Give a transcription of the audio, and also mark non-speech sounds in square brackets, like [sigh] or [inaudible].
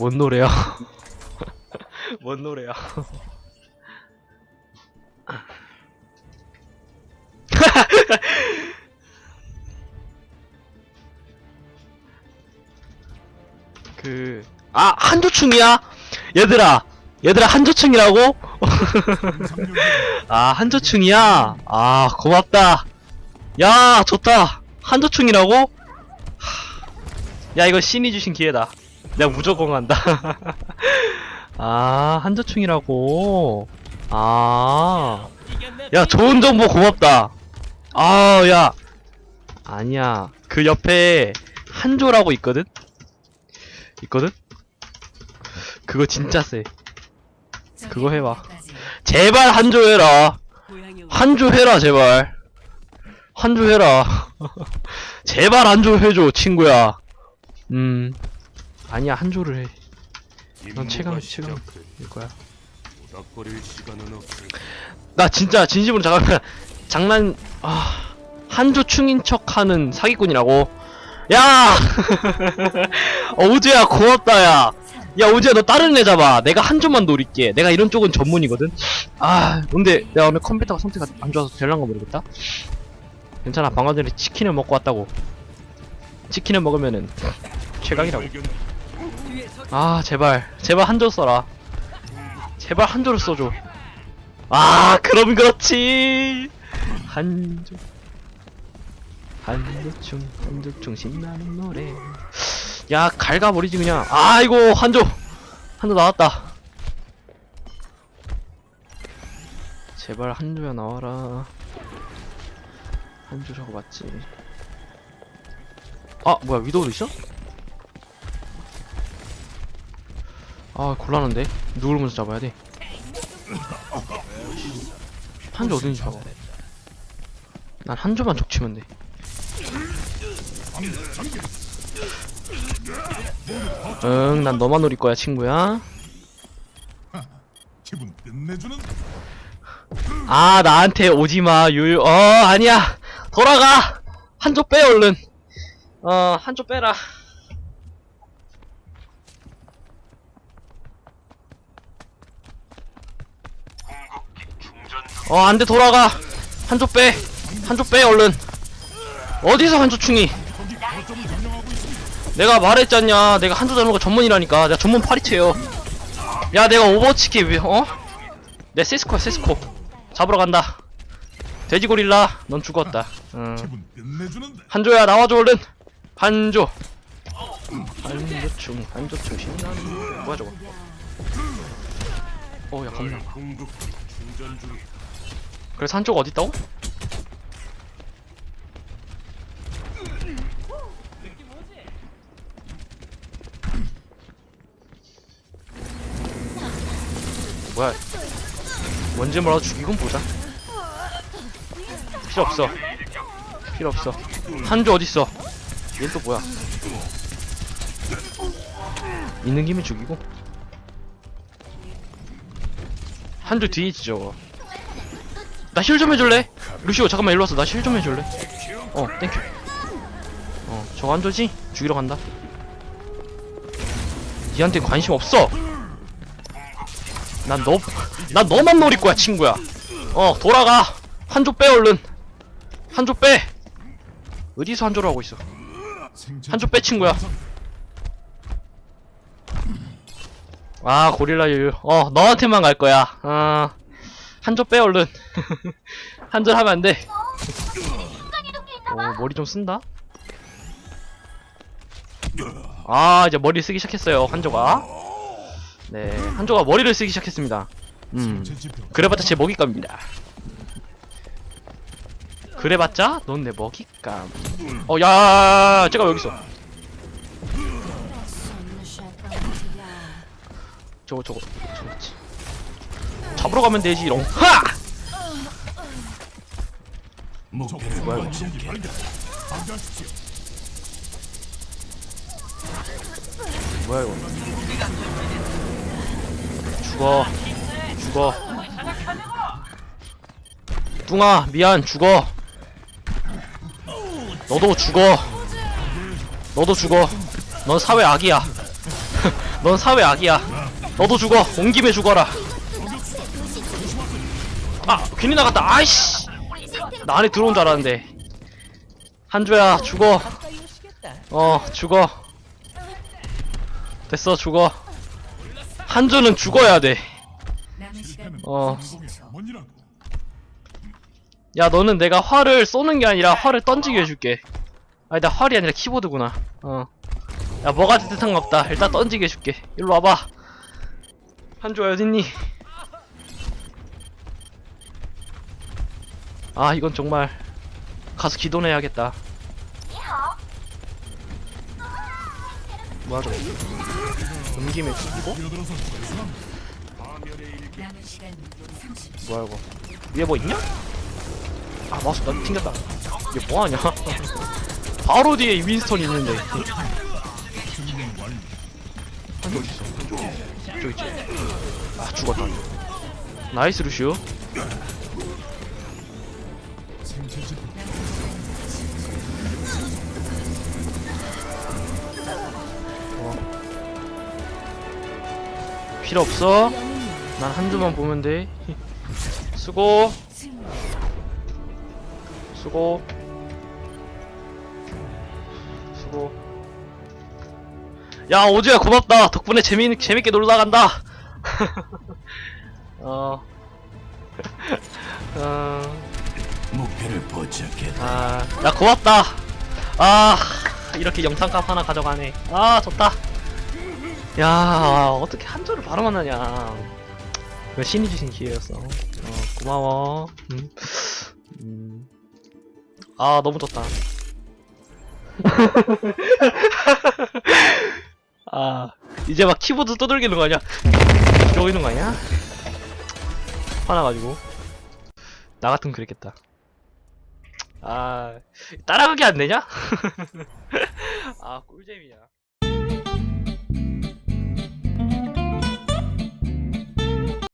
뭔 노래야? [laughs] 뭔 노래야? [laughs] 그, 아, 한조충이야? 얘들아, 얘들아, 한조충이라고? [laughs] 아, 한조충이야? 아, 고맙다. 야, 좋다. 한조충이라고? 하, 야, 이거 신이 주신 기회다. 내가 무조건 간다. [laughs] 아, 한조충이라고? 아. 야, 좋은 정보 고맙다. 아, 야. 아니야. 그 옆에 한조라고 있거든? 있거든? 그거 진짜 세. 그거 해봐. 제발 한조 해라. 한조 해라, 제발. 한조 해라. [laughs] 제발 한조 해줘, 친구야. 음. 아니야, 한 조를 해. 넌 최강, 최강. 일 거야. 나 진짜 진심으로 잠깐만 장난 아 한조 충인 척하는 사기꾼이라고? 야! [laughs] 어, 우주야 고맙다 야 야 우주야 너 다른 애 잡아. 내가 한 조만 노릴게. 내가 이런 쪽은 전문이거든. 아 근데 내가 오늘 컴퓨터가 상태가 안 좋아서 될란가 모르겠다. 괜찮아 방금 전에 치킨을 먹고 왔다고. 치킨을 먹으면은 최강이라고. 아 제발. 제발 한조 써라. 제발 한조를 써줘. 아 그럼 그렇지. 한조 한조충 한조충 신나는 노래. 야 갈가버리지 그냥. 아이고 한조 한조 나왔다. 제발 한조야 나와라. 한조 저거 맞지? 아 뭐야 위도우도 있어? 아 곤란한데 누굴 먼저 잡아야 돼 한조 어딘지 봐봐 난 한조만 족치면 돼 응, 난 너만 노릴 거야, 친구야. 기분 끝내주는 아, 나한테 오지 마, 유유. 어, 아니야. 돌아가. 한 조 빼, 얼른. 어, 한 조 빼라. 어, 안 돼, 돌아가. 한조 빼. 한조 빼, 얼른. 어디서 한조충이? 내가 말했잖냐. 내가 한조 잡는 거 전문이라니까. 내가 전문 파리채요. 야, 내가 오버워치키, 왜, 어? 내 시스코야, 시스코. 잡으러 간다. 돼지 고릴라, 넌 죽었다. 응. 한조야, 나와줘, 얼른. 한조. 한조충, 한조충, 신나는. 뭐야, 저거. 어, 야, 겁나. 그래서 한조가 어딨다고? 뭐야? 뭔지 몰라도 죽이곤 보자. 필요 없어. 필요 없어. 한조 어딨어? 얘는 또 뭐야? 있는 김에 죽이고. 한조 뒤에 있지 저거 나 힐 좀 해줄래? 루시오 잠깐만 일로 와서 나 힐 좀 해줄래? 어 땡큐 어 저거 한조지? 죽이러 간다. 니한테 관심 없어. 난 너, 난 너만 노릴 거야 친구야. 어 돌아가. 한 조 빼 얼른. 한 조 빼. 어디서 한 조를 하고 있어? 생체 한조 빼 친구야. 아 고릴라 유유. 어 너한테만 갈 거야. 어 한 조 빼 얼른. [laughs] 한절 하면 안돼. 어 머리 좀 쓴다? 아 이제 머리 쓰기 시작했어요 한조가. 네 한조가 머리를 쓰기 시작했습니다. 음 그래봤자 제 먹잇감입니다. 그래봤자 넌 내 먹잇감. 어야 제가 여기 있어? 저거 저거 저거지 잡으러 가면 되지 이런 하! 뭐야, 뭐야 이거? 죽어. 죽어. 뚱아 미안 죽어. 너도 죽어. 너도 죽어. 넌 사회 악이야. [laughs] 넌 사회 악이야. 너도 죽어. 온 김에 죽어라. 아, 괜히 나갔다. 아이씨. 나 안에 들어온 줄 알았는데. 한조야, 죽어. 어, 죽어. 됐어, 죽어. 한조는 죽어야 돼. 어. 야, 너는 내가 활을 쏘는 게 아니라 활을 던지게 해줄게. 아니, 나 활이 아니라 키보드구나. 어. 야, 뭐가 됐든 상관없다. 일단 던지게 해줄게. 일로 와봐. 한조야, 어딨니? 아, 이건 정말 가서 기도해야겠다. 저거. 음김에 죽이고? 뛰어들어서 죄송합니다. 남은 시간 30초. 뭐야, 이거. 위에 뭐 있냐? 아, 마우스 나 튕겼다. 이게 뭐하냐? [laughs] 바로 뒤에 윈스턴이 있는데. 한조 어딨어? 저기 있지. 아 죽었다. 나이스 루시우. 집 필요 없어. 난 한두만 보면 돼. [laughs] 수고. 수고. 수고. 야 오주야 고맙다. 덕분에 재미 재밌게 놀러 간다. [laughs] 어. [laughs] 어. 목표를 포착했다. 아, 야 고맙다. 아, 이렇게 영상값 하나 가져가네. 아, 좋다. 야, 어떻게 한 조를 바로 만나냐. 이거 신이 주신 기회였어. 어, 고마워. 음. 음. 아, 너무 좋다. [laughs] 아, 이제 막 키보드 떠들기는 거 아니야? 이러고 있는 거 아니야? 화나가지고. 나 같으면 그랬겠다. 아 따라가기 안 되냐? [laughs] 아 꿀잼이야